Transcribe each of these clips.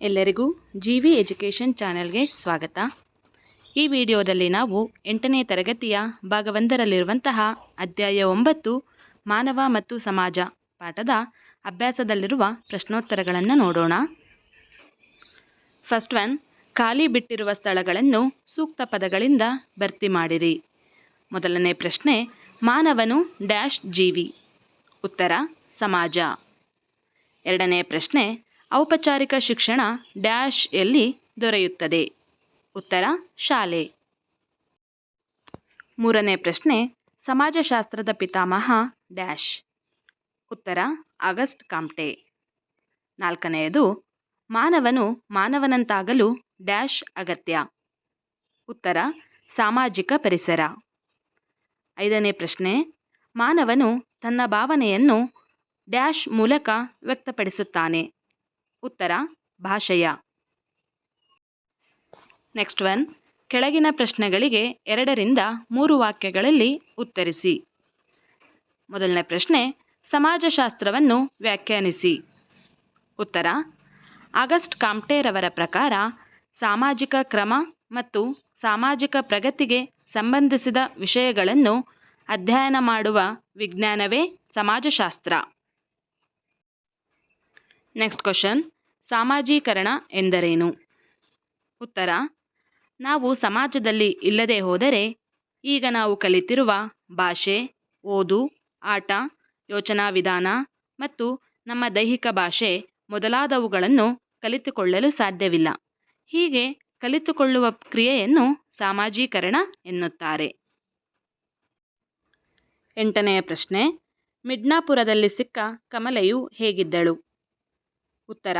ಎಲ್ಲರಿಗೂ G V education ಚಾನೆಲ್ಗೆ ಸ್ವಾಗತ. ಈ ವಿಡಿಯೋದಲ್ಲಿ ನಾವು ಎಂಟನೇ ತರಗತಿಯ ಭಾಗವೊಂದರಲ್ಲಿರುವಂತಹ ಅಧ್ಯಾಯ ಒಂಬತ್ತು, ಮಾನವ ಮತ್ತು ಸಮಾಜ ಪಾಠದ ಅಭ್ಯಾಸದಲ್ಲಿರುವ ಪ್ರಶ್ನೋತ್ತರಗಳನ್ನು ನೋಡೋಣ. ಫಸ್ಟ್ ಒನ್ ಖಾಲಿ ಬಿಟ್ಟಿರುವ ಸ್ಥಳಗಳನ್ನು ಸೂಕ್ತ ಪದಗಳಿಂದ ಭರ್ತಿ ಮಾಡಿರಿ. ಮೊದಲನೇ ಪ್ರಶ್ನೆ, ಮಾನವನು ಡ್ಯಾಶ್ ಜೀವಿ. ಉತ್ತರ, ಸಮಾಜ. ಎರಡನೇ ಪ್ರಶ್ನೆ ಔಪಚಾರಿಕ ಶಿಕ್ಷಣ ಡ್ಯಾಶ್ ಎಲ್ಲಿ ದೊರೆಯುತ್ತದೆ? ಉತ್ತರ, ಶಾಲೆ. ಮೂರನೇ ಪ್ರಶ್ನೆ, ಸಮಾಜಶಾಸ್ತ್ರದ ಪಿತಾಮಹ ಡ್ಯಾಶ್. ಉತ್ತರ, ಆಗಸ್ಟ್ ಕಾಮ್ಟೆ. ನಾಲ್ಕನೆಯದು, ಮಾನವನು ಮಾನವನಂತಾಗಲು ಡ್ಯಾಶ್ ಅಗತ್ಯ. ಉತ್ತರ, ಸಾಮಾಜಿಕ ಪರಿಸರ. ಐದನೇ ಪ್ರಶ್ನೆ, ಮಾನವನು ತನ್ನ ಭಾವನೆಯನ್ನು ಡ್ಯಾಶ್ ಮೂಲಕ ವ್ಯಕ್ತಪಡಿಸುತ್ತಾನೆ. ಉತ್ತರ, ಭಾಷೆಯ. ನೆಕ್ಸ್ಟ್ ಒನ್ ಕೆಳಗಿನ ಪ್ರಶ್ನೆಗಳಿಗೆ ಎರಡರಿಂದ ಮೂರು ವಾಕ್ಯಗಳಲ್ಲಿ ಉತ್ತರಿಸಿ. ಮೊದಲನೇ ಪ್ರಶ್ನೆ, ಸಮಾಜಶಾಸ್ತ್ರವನ್ನು ವ್ಯಾಖ್ಯಾನಿಸಿ. ಉತ್ತರ, ಆಗಸ್ಟ್ ಕಾಮ್ಟೇರವರ ಪ್ರಕಾರ ಸಾಮಾಜಿಕ ಕ್ರಮ ಮತ್ತು ಸಾಮಾಜಿಕ ಪ್ರಗತಿಗೆ ಸಂಬಂಧಿಸಿದ ವಿಷಯಗಳನ್ನು ಅಧ್ಯಯನ ಮಾಡುವ ವಿಜ್ಞಾನವೇ ಸಮಾಜಶಾಸ್ತ್ರ. ನೆಕ್ಸ್ಟ್ ಕ್ವಶನ್ ಸಾಮಾಜೀಕರಣ ಎಂದರೇನು? ಉತ್ತರ, ನಾವು ಸಮಾಜದಲ್ಲಿ ಇಲ್ಲದೆ ಹೋದರೆ ಈಗ ನಾವು ಕಲಿತಿರುವ ಭಾಷೆ, ಓದು, ಆಟ, ಯೋಚನಾ ವಿಧಾನ ಮತ್ತು ನಮ್ಮ ದೈಹಿಕ ಭಾಷೆ ಮೊದಲಾದವುಗಳನ್ನು ಕಲಿತುಕೊಳ್ಳಲು ಸಾಧ್ಯವಿಲ್ಲ. ಹೀಗೆ ಕಲಿತುಕೊಳ್ಳುವ ಕ್ರಿಯೆಯನ್ನು ಸಾಮಾಜೀಕರಣ ಎನ್ನುತ್ತಾರೆ. ಎಂಟನೆಯ ಪ್ರಶ್ನೆ, ಮಿಡ್ನಾಪುರದಲ್ಲಿ ಸಿಕ್ಕ ಕಮಲೆಯು ಹೇಗಿದ್ದಳು? ಉತ್ತರ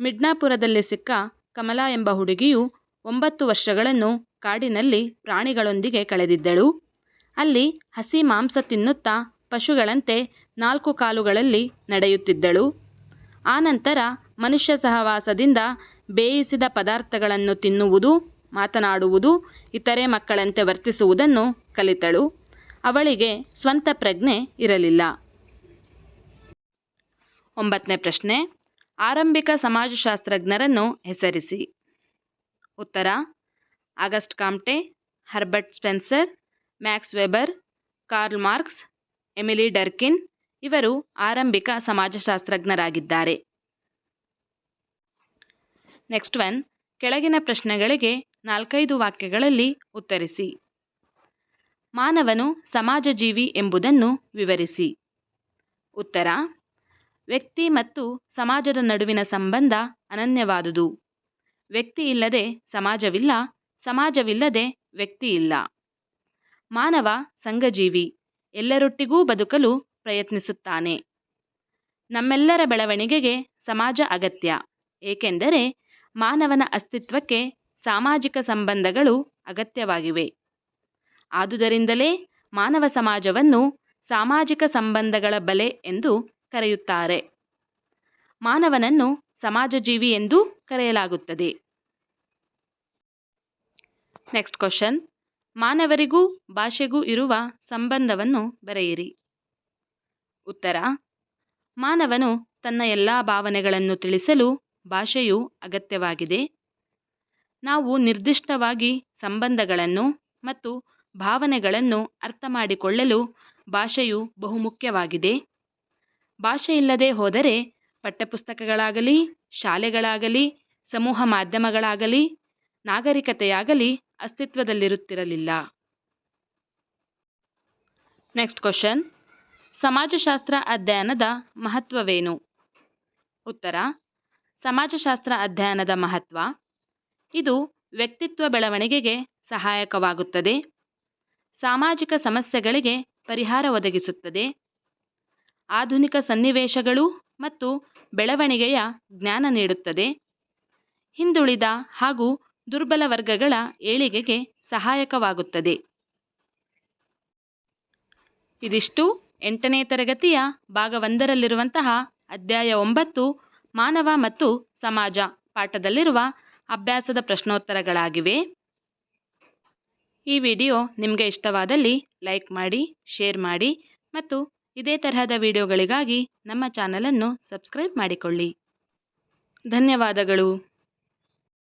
ಮಿಡ್ನಾಪುರದಲ್ಲಿ ಸಿಕ್ಕ ಕಮಲಾ ಎಂಬ ಹುಡುಗಿಯು ಒಂಬತ್ತು ವರ್ಷಗಳನ್ನು ಕಾಡಿನಲ್ಲಿ ಪ್ರಾಣಿಗಳೊಂದಿಗೆ ಕಳೆದಿದ್ದಳು. ಅಲ್ಲಿ ಹಸಿ ಮಾಂಸ ತಿನ್ನುತ್ತಾ ಪಶುಗಳಂತೆ ನಾಲ್ಕು ಕಾಲುಗಳಲ್ಲಿ ನಡೆಯುತ್ತಿದ್ದಳು. ಆನಂತರ ಮನುಷ್ಯ ಸಹವಾಸದಿಂದ ಬೇಯಿಸಿದ ಪದಾರ್ಥಗಳನ್ನು ತಿನ್ನುವುದು, ಮಾತನಾಡುವುದು, ಇತರೆ ಮಕ್ಕಳಂತೆ ವರ್ತಿಸುವುದನ್ನು ಕಲಿತಳು. ಅವಳಿಗೆ ಸ್ವಂತ ಪ್ರಜ್ಞೆ ಇರಲಿಲ್ಲ. ಒಂಬತ್ತನೇ ಪ್ರಶ್ನೆ. ಆರಂಭಿಕ ಸಮಾಜಶಾಸ್ತ್ರಜ್ಞರನ್ನು ಹೆಸರಿಸಿ. ಉತ್ತರ, Auguste Comte, Herbert Spencer, Max Weber, Karl Marx, Emile Durkheim ಇವರು ಆರಂಭಿಕ ಸಮಾಜಶಾಸ್ತ್ರಜ್ಞರಾಗಿದ್ದಾರೆ. ನೆಕ್ಸ್ಟ್ ಒನ್, ಕೆಳಗಿನ ಪ್ರಶ್ನೆಗಳಿಗೆ ನಾಲ್ಕೈದು ವಾಕ್ಯಗಳಲ್ಲಿ ಉತ್ತರಿಸಿ. ಮಾನವನು ಸಮಾಜ ಜೀವಿ ಎಂಬುದನ್ನು ವಿವರಿಸಿ. ಉತ್ತರ ವ್ಯಕ್ತಿ ಮತ್ತು ಸಮಾಜದ ನಡುವಿನ ಸಂಬಂಧ ಅನನ್ಯವಾದುದು. ವ್ಯಕ್ತಿ ಇಲ್ಲದೆ ಸಮಾಜವಿಲ್ಲ, ಸಮಾಜವಿಲ್ಲದೆ ವ್ಯಕ್ತಿ ಇಲ್ಲ. ಮಾನವ ಸಂಘಜೀವಿ, ಎಲ್ಲರೊಟ್ಟಿಗೂ ಬದುಕಲು ಪ್ರಯತ್ನಿಸುತ್ತಾನೆ. ನಮ್ಮೆಲ್ಲರ ಬೆಳವಣಿಗೆಗೆ ಸಮಾಜ ಅಗತ್ಯ, ಏಕೆಂದರೆ ಮಾನವನ ಅಸ್ತಿತ್ವಕ್ಕೆ ಸಾಮಾಜಿಕ ಸಂಬಂಧಗಳು ಅಗತ್ಯವಾಗಿವೆ. ಆದುದರಿಂದಲೇ ಮಾನವ ಸಮಾಜವನ್ನು ಸಾಮಾಜಿಕ ಸಂಬಂಧಗಳ ಬಲೆ ಎಂದು ಕರೆಯುತ್ತಾರೆ. ಮಾನವನನ್ನು ಸಮಾಜಜೀವಿ ಎಂದು ಕರೆಯಲಾಗುತ್ತದೆ. ನೆಕ್ಸ್ಟ್ ಕ್ವಶನ್ ಮಾನವರಿಗೂ ಭಾಷೆಗೂ ಇರುವ ಸಂಬಂಧವನ್ನು ಬರೆಯಿರಿ. ಉತ್ತರ. ಮಾನವನು ತನ್ನ ಎಲ್ಲ ಭಾವನೆಗಳನ್ನು ತಿಳಿಸಲು ಭಾಷೆಯು ಅಗತ್ಯವಾಗಿದೆ. ನಾವು ನಿರ್ದಿಷ್ಟವಾಗಿ ಸಂಬಂಧಗಳನ್ನು ಮತ್ತು ಭಾವನೆಗಳನ್ನು ಅರ್ಥ ಮಾಡಿಕೊಳ್ಳಲು ಭಾಷೆಯು ಬಹುಮುಖ್ಯವಾಗಿದೆ. ಭಾಷೆ ಇಲ್ಲದೆ ಹೋದರೆ ಪಠ್ಯಪುಸ್ತಕಗಳಾಗಲಿ, ಶಾಲೆಗಳಾಗಲಿ, ಸಮೂಹ ಮಾಧ್ಯಮಗಳಾಗಲಿ, ನಾಗರಿಕತೆಯಾಗಲಿ ಅಸ್ತಿತ್ವದಲ್ಲಿರುತ್ತಿರಲಿಲ್ಲ. ನೆಕ್ಸ್ಟ್ ಕ್ವಶನ್ ಸಮಾಜಶಾಸ್ತ್ರ ಅಧ್ಯಯನದ ಮಹತ್ವವೇನು? ಉತ್ತರ. ಸಮಾಜಶಾಸ್ತ್ರ ಅಧ್ಯಯನದ ಮಹತ್ವ. ಇದು ವ್ಯಕ್ತಿತ್ವ ಬೆಳವಣಿಗೆಗೆ ಸಹಾಯಕವಾಗುತ್ತದೆ. ಸಾಮಾಜಿಕ ಸಮಸ್ಯೆಗಳಿಗೆ ಪರಿಹಾರ ಒದಗಿಸುತ್ತದೆ. ಆಧುನಿಕ ಸನ್ನಿವೇಶಗಳು ಮತ್ತು ಬೆಳವಣಿಗೆಯ ಜ್ಞಾನ ನೀಡುತ್ತದೆ. ಹಿಂದುಳಿದ ಹಾಗೂ ದುರ್ಬಲ ವರ್ಗಗಳ ಏಳಿಗೆಗೆ ಸಹಾಯಕವಾಗುತ್ತದೆ. ಇದಿಷ್ಟು ಎಂಟನೇ ತರಗತಿಯ ಭಾಗ ಒಂದರಲ್ಲಿರುವಂತಹ ಅಧ್ಯಾಯ ಒಂಬತ್ತು, ಮಾನವ ಮತ್ತು ಸಮಾಜ ಪಾಠದಲ್ಲಿರುವ ಅಭ್ಯಾಸದ ಪ್ರಶ್ನೋತ್ತರಗಳಾಗಿವೆ. ಈ ವಿಡಿಯೋ ನಿಮಗೆ ಇಷ್ಟವಾದಲ್ಲಿ ಲೈಕ್ ಮಾಡಿ, ಶೇರ್ ಮಾಡಿ ಮತ್ತು ಇದೇ ತರಹದ ವಿಡಿಯೋಗಳಿಗಾಗಿ ನಮ್ಮ ಚಾನಲನ್ನು ಸಬ್ಸ್ಕ್ರೈಬ್ ಮಾಡಿಕೊಳ್ಳಿ. ಧನ್ಯವಾದಗಳು.